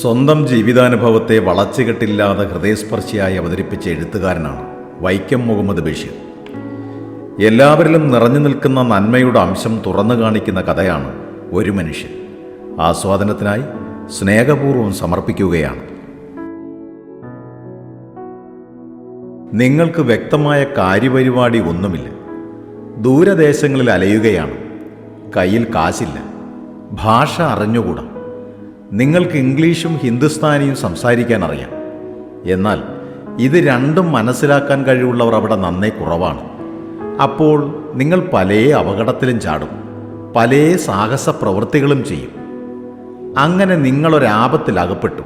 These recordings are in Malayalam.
സ്വന്തം ജീവിതാനുഭവത്തെ വളച്ചുകെട്ടില്ലാതെ ഹൃദയസ്പർശിയായി അവതരിപ്പിച്ച എഴുത്തുകാരനാണ് വൈക്കം മുഹമ്മദ് ബഷീർ. എല്ലാവരിലും നിറഞ്ഞു നിൽക്കുന്ന നന്മയുടെ അംശം തുറന്നു കാണിക്കുന്ന കഥയാണ് ഒരു മനുഷ്യൻ. ആസ്വാദനത്തിനായി സ്നേഹപൂർവം സമർപ്പിക്കുകയാണ്. നിങ്ങൾക്ക് വ്യക്തമായ കാര്യപരിപാടി ഒന്നുമില്ല. ദൂരദേശങ്ങളിൽ അലയുകയാണ്. കയ്യിൽ കാശില്ല. ഭാഷ അറിഞ്ഞുകൂടാ. നിങ്ങൾക്ക് ഇംഗ്ലീഷും ഹിന്ദുസ്ഥാനിയും സംസാരിക്കാൻ അറിയാം. എന്നാൽ ഇത് രണ്ടും മനസ്സിലാക്കാൻ കഴിവുള്ളവർ അവിടെ നന്നേ കുറവാണ്. അപ്പോൾ നിങ്ങൾ പല അപകടത്തിലും ചാടും പല സാഹസ പ്രവൃത്തികളും ചെയ്യും. അങ്ങനെ നിങ്ങളൊരാപത്തിൽ അകപ്പെട്ടു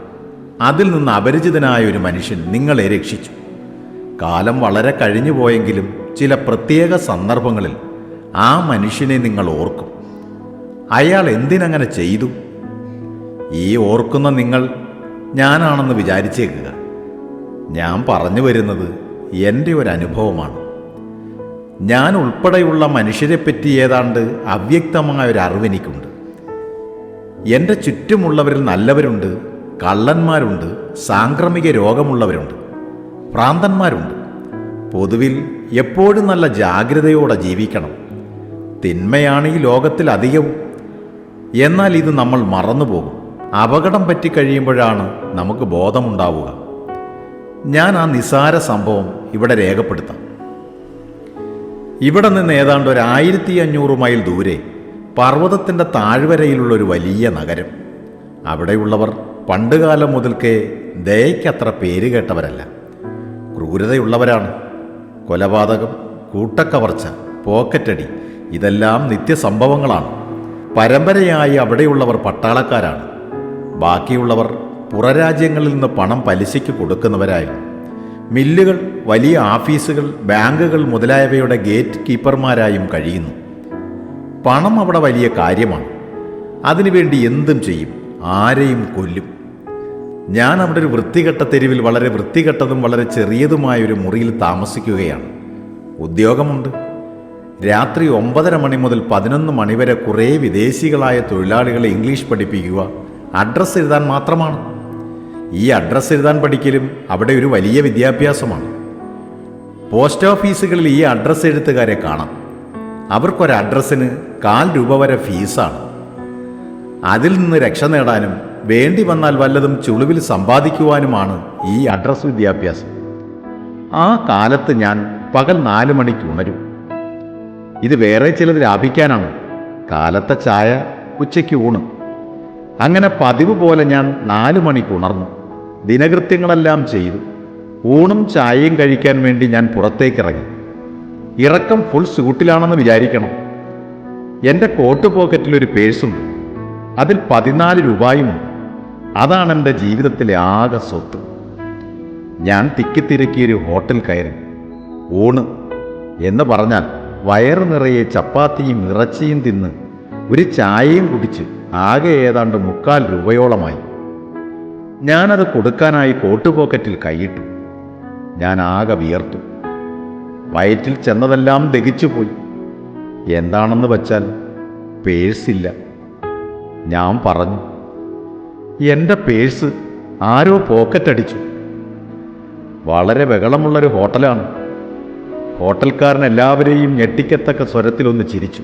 അതിൽ നിന്ന് അപരിചിതനായ ഒരു മനുഷ്യൻ നിങ്ങളെ രക്ഷിച്ചു. കാലം വളരെ കഴിഞ്ഞു പോയെങ്കിലും ചില പ്രത്യേക സന്ദർഭങ്ങളിൽ ആ മനുഷ്യനെ നിങ്ങൾ ഓർക്കും. അയാൾ എന്തിനങ്ങനെ ചെയ്തു? ഈ ഓർക്കുന്ന നിങ്ങൾ ഞാനാണെന്ന് വിചാരിച്ചേക്കുക. ഞാൻ പറഞ്ഞു വരുന്നത് എന്റെ ഒരു അനുഭവമാണ്. ഞാൻ ഉൾപ്പെടെയുള്ള മനുഷ്യരെപ്പറ്റി ഏതാണ്ട് അവ്യക്തമായ ഒരു അറിവെനിക്കുണ്ട് എന്റെ ചുറ്റുമുള്ളവരിൽ നല്ലവരുണ്ട് കള്ളന്മാരുണ്ട് സാംക്രമിക രോഗമുള്ളവരുണ്ട് ഭ്രാന്തന്മാരുണ്ട്. പൊതുവിൽ എപ്പോഴും നല്ല ജാഗ്രതയോടെ ജീവിക്കണം. തിന്മയാണ് ഈ ലോകത്തിൽ അധികവും. എന്നാൽ ഇത് നമ്മൾ മറന്നുപോകും. അപകടം പറ്റിക്കഴിയുമ്പോഴാണ് നമുക്ക് ബോധമുണ്ടാവുക. ഞാൻ ആ നിസാര സംഭവം ഇവിടെ രേഖപ്പെടുത്താം. ഇവിടെ നിന്ന് ഏതാണ്ട് ഒരു ആയിരത്തി അഞ്ഞൂറ് മൈൽ ദൂരെ പർവതത്തിന്റെ താഴ്വരയിലുള്ള ഒരു വലിയ നഗരം. അവിടെയുള്ളവർ പണ്ടുകാലം മുതൽക്കേ ദയയ്ക്കത്ര പേര് കേട്ടവരല്ല. ക്രൂരതയുള്ളവരാണ്. കൊലപാതകം കൂട്ടക്കവർച്ച പോക്കറ്റടി ഇതെല്ലാം നിത്യസംഭവങ്ങളാണ്. പരമ്പരയായി അവിടെയുള്ളവർ പട്ടാളക്കാരാണ്. ബാക്കിയുള്ളവർ പുറരാജ്യങ്ങളിൽ നിന്ന് പണം പലിശയ്ക്ക് കൊടുക്കുന്നവരായിരുന്നു മില്ലുകൾ വലിയ ഓഫീസുകൾ ബാങ്കുകൾ മുതലായവയുടെ ഗേറ്റ് കീപ്പർമാരായും കഴിയുന്നു. പണം അവിടെ വലിയ കാര്യമാണ്. അതിനുവേണ്ടി എന്തും ചെയ്യും. ആരെയും കൊല്ലും. ഞാൻ അവിടെ ഒരു വൃത്തികെട്ട തെരുവിൽ വളരെ വൃത്തികെട്ടതും വളരെ ചെറിയതുമായ ഒരു മുറിയിൽ താമസിക്കുകയാണ്. ഉദ്യോഗമുണ്ട്. രാത്രി ഒമ്പതര മണി മുതൽ പതിനൊന്ന് മണിവരെ കുറേ വിദേശികളായ തൊഴിലാളികളെ ഇംഗ്ലീഷ് പഠിപ്പിക്കുക അഡ്രസ്സ് എഴുതാൻ മാത്രമാണ്. ഈ അഡ്രസ്സ് എഴുതാൻ പഠിക്കലും അവിടെ ഒരു വലിയ വിദ്യാഭ്യാസമാണ്. പോസ്റ്റ് ഓഫീസുകളിൽ ഈ അഡ്രസ്സ് എഴുത്തുകാരെ കാണാം. അവർക്കൊരു അഡ്രസ്സിന് കാൽ രൂപ വരെ ഫീസാണ്. അതിൽ നിന്ന് രക്ഷ നേടാനും വേണ്ടി വന്നാൽ വല്ലതും ചുളിവിൽ സമ്പാദിക്കുവാനുമാണ് ഈ അഡ്രസ് വിദ്യാഭ്യാസം. ആ കാലത്ത് ഞാൻ പകൽ നാല് മണിക്ക് ഉണരും. ഇത് വേറെ ചിലത് ലാഭിക്കാനാണ്. കാലത്തെ ചായ ഉച്ചയ്ക്ക് ഊണ്. അങ്ങനെ പതിവ് പോലെ ഞാൻ നാല് മണിക്ക് ഉണർന്നു. ദിനകൃത്യങ്ങളെല്ലാം ചെയ്തു. ഊണും ചായയും കഴിക്കാൻ വേണ്ടി ഞാൻ പുറത്തേക്ക് ഇറങ്ങി ഇറക്കം ഫുൾ സ്യൂട്ടിലാണെന്ന് വിചാരിക്കണം. എന്റെ കോട്ട് പോക്കറ്റിൽ ഒരു പേഴ്സുണ്ട് അതിൽ പതിനാല് രൂപയുമുണ്ട് അതാണ് എന്റെ ജീവിതത്തിലെ ആകെ സ്വത്ത്. ഞാൻ തിക്കിത്തിരക്കിയൊരു ഹോട്ടൽ കയറി. ഊണ്. എന്ന് പറഞ്ഞാൽ വയറു നിറയെ ചപ്പാത്തിയും ഇറച്ചിയും തിന്ന് ഒരു ചായയും കുടിച്ച് ആകെ ഏതാണ്ട് മുക്കാൽ രൂപയോളമായി. ഞാനത് കൊടുക്കാനായി കോട്ട് പോക്കറ്റിൽ കൈയിട്ടു. ഞാൻ ആകെ വിയർത്തു. വയറ്റിൽ ചെന്നതെല്ലാം ദഹിച്ചുപോയി. എന്താണെന്ന് വച്ചാൽ പേഴ്സില്ല. ഞാൻ പറഞ്ഞു എന്റെ പേഴ്സ് ആരോ പോക്കറ്റടിച്ചു. വളരെ ബഹളമുള്ളൊരു ഹോട്ടലാണ്. ഹോട്ടൽക്കാരൻ എല്ലാവരെയും ഞെട്ടിക്കത്തക്ക സ്വരത്തിലൊന്ന് ചിരിച്ചു.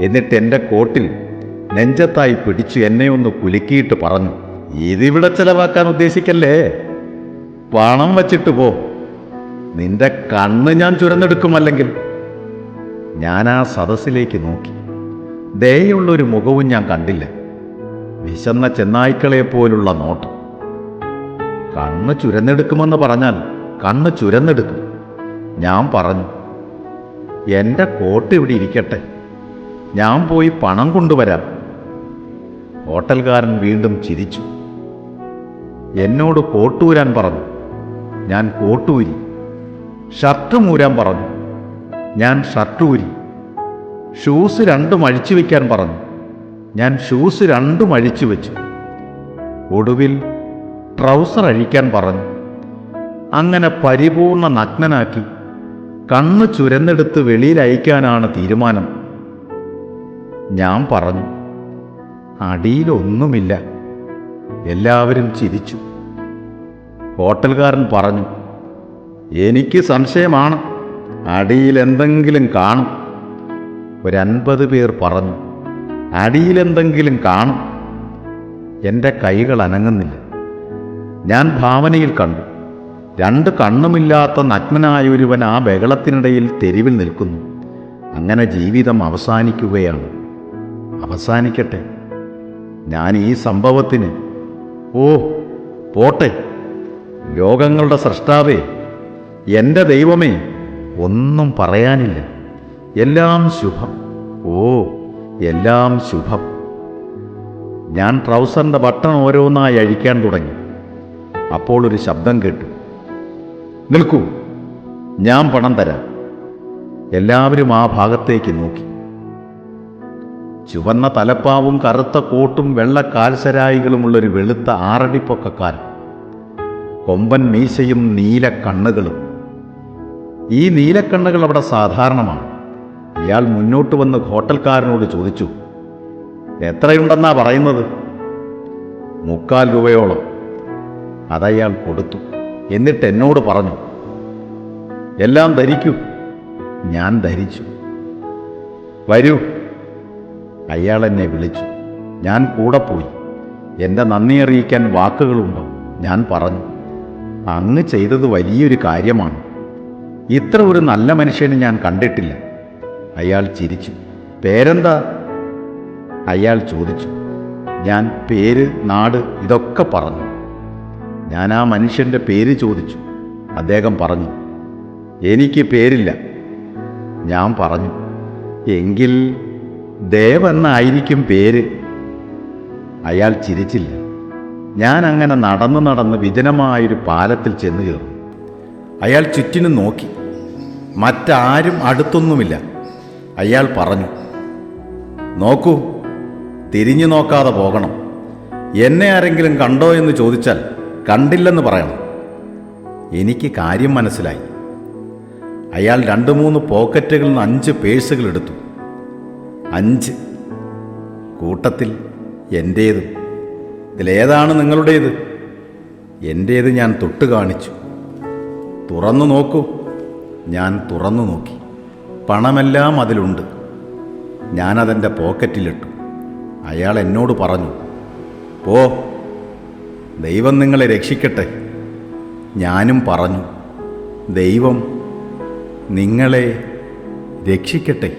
എന്നിട്ട് എന്റെ കോട്ടിൽ നെഞ്ചത്തായി പിടിച്ചു എന്നെ ഒന്ന് കുലുക്കിയിട്ട് പറഞ്ഞു ഇതിവിടെ ചെലവാക്കാൻ ഉദ്ദേശിക്കല്ലേ? പണം വച്ചിട്ട് പോ. നിന്റെ കണ്ണ് ഞാൻ ചുരന്നെടുക്കുമല്ലെങ്കിൽ. ഞാൻ ആ സദസ്സിലേക്ക് നോക്കി. ദയുള്ള മുഖവും ഞാൻ കണ്ടില്ല. വിശന്ന ചെന്നായ്ക്കളെ പോലുള്ള നോട്ടം. കണ്ണ് ചുരന്നെടുക്കുമെന്ന് പറഞ്ഞാൽ കണ്ണ് ചുരന്നെടുക്കും. ഞാൻ പറഞ്ഞു എന്റെ കോട്ട് ഇവിടെ ഇരിക്കട്ടെ. ഞാൻ പോയി പണം കൊണ്ടുവരാം. ഹോട്ടൽക്കാരൻ വീണ്ടും ചിരിച്ചു. എന്നോട് കോട്ടൂരാൻ പറഞ്ഞു. ഞാൻ കോട്ടൂരി. ഷർട്ട് മൂരാൻ പറഞ്ഞു. ഞാൻ ഷർട്ട് ഊരി ഷൂസ് രണ്ടും അഴിച്ചു വയ്ക്കാൻ പറഞ്ഞു. ഞാൻ ഷൂസ് രണ്ടും അഴിച്ചു വെച്ചു. ഒടുവിൽ ട്രൗസർ അഴിക്കാൻ പറഞ്ഞു. അങ്ങനെ പരിപൂർണ നഗ്നനാക്കി കണ്ണ് ചുരന്നെടുത്ത് വെളിയിൽ അയക്കാനാണ് തീരുമാനം. ഞാൻ പറഞ്ഞു അടിയിലൊന്നുമില്ല. എല്ലാവരും ചിരിച്ചു. ഹോട്ടൽകാരൻ പറഞ്ഞു എനിക്ക് സംശയമാണ്. അടിയിൽ എന്തെങ്കിലും കാണും. ഒരൻപത് പേർ പറഞ്ഞു അടിയിലെന്തെങ്കിലും കാണും. എന്റെ കൈകൾ അനങ്ങുന്നില്ല. ഞാൻ ഭാവനയിൽ കണ്ടു രണ്ട് കണ്ണുമില്ലാത്ത നഗ്നനായ ഒരുവൻ ആ ബഹളത്തിനിടയിൽ തെരുവിൽ നിൽക്കുന്നു. അങ്ങനെ ജീവിതം അവസാനിക്കുകയാണ്. അവസാനിക്കട്ടെ. ഞാൻ ഈ സംഭവത്തിന്. ഓ പോട്ടെ. ലോകങ്ങളുടെ സൃഷ്ടാവേ എന്റെ ദൈവമേ ഒന്നും പറയാനില്ല. എല്ലാം ശുഭം. ഓ എല്ലാം ശുഭം. ഞാൻ ട്രൗസറിന്റെ ബട്ടൺ ഓരോന്നായി അഴിക്കാൻ തുടങ്ങി. അപ്പോൾ ഒരു ശബ്ദം കേട്ടു. നിൽക്കൂ ഞാൻ പണം തരാം. എല്ലാവരും ആ ഭാഗത്തേക്ക് നോക്കി. ചുവന്ന തലപ്പാവും കറുത്ത കോട്ടും വെള്ള കാൽസരായികളുമുള്ളൊരു വെളുത്ത ആറടിപ്പൊക്കക്കാരൻ. കൊമ്പൻ മീശയും നീല കണ്ണുകളും. ഈ നീലക്കണ്ണുകൾ അവിടെ സാധാരണമാണ്. ഇയാൾ മുന്നോട്ട് വന്ന് ഹോട്ടൽക്കാരനോട് ചോദിച്ചു എത്രയുണ്ടെന്നാ പറയുന്നത്? മുക്കാൽ രൂപയോളം. അതയാൾ കൊടുത്തു. എന്നിട്ട് എന്നോട് പറഞ്ഞു എല്ലാം ധരിക്കൂ. ഞാൻ ധരിച്ചു. വരൂ. അയാൾ എന്നെ വിളിച്ചു. ഞാൻ കൂടെ പോയി. എന്റെ നന്ദി അറിയിക്കാൻ വാക്കുകളുണ്ടോ? ഞാൻ പറഞ്ഞു. അങ്ങ് ചെയ്തത് വലിയൊരു കാര്യമാണ്. ഇത്ര ഒരു നല്ല മനുഷ്യനെ ഞാൻ കണ്ടിട്ടില്ല. അയാൾ ചിരിച്ചു. പേരെന്താ? അയാൾ ചോദിച്ചു. ഞാൻ പേര് നാട് ഇതൊക്കെ പറഞ്ഞു. ഞാൻ ആ മനുഷ്യന്റെ പേര് ചോദിച്ചു. അദ്ദേഹം പറഞ്ഞു. എനിക്ക് പേരില്ല. ഞാൻ പറഞ്ഞു. എങ്കിൽ ദേവ് എന്നായിരിക്കും പേര്. അയാൾ ചിരിച്ചില്ല. ഞാൻ അങ്ങനെ നടന്ന് നടന്ന് വിജനമായൊരു പാലത്തിൽ ചെന്ന് കയറും. അയാൾ ചുറ്റിനും നോക്കി. മറ്റാരും അടുത്തൊന്നുമില്ല. അയാൾ പറഞ്ഞു നോക്കൂ തിരിഞ്ഞു നോക്കാതെ പോകണം. എന്നെ ആരെങ്കിലും കണ്ടോ എന്ന് ചോദിച്ചാൽ കണ്ടില്ലെന്ന് പറയണം. എനിക്ക് കാര്യം മനസ്സിലായി. അയാൾ രണ്ട് മൂന്ന് പോക്കറ്റുകളിൽ നിന്ന് അഞ്ച് പേഴ്സുകൾ എടുത്തു. അഞ്ച്. കൂട്ടത്തിൽ എന്റേതും ഇതിലേതാണ് നിങ്ങളുടേത്? എന്റേത് ഞാൻ തൊട്ട് കാണിച്ചു. തുറന്നു നോക്കൂ. ഞാൻ തുറന്നു നോക്കി. പണമെല്ലാം അതിലുണ്ട്. ഞാനതെന്റെ പോക്കറ്റിലിട്ടു. അയാൾ എന്നോട് പറഞ്ഞു പോ. ദൈവം നിങ്ങളെ രക്ഷിക്കട്ടെ. ഞാനും പറഞ്ഞു ദൈവം നിങ്ങളെ രക്ഷിക്കട്ടെ.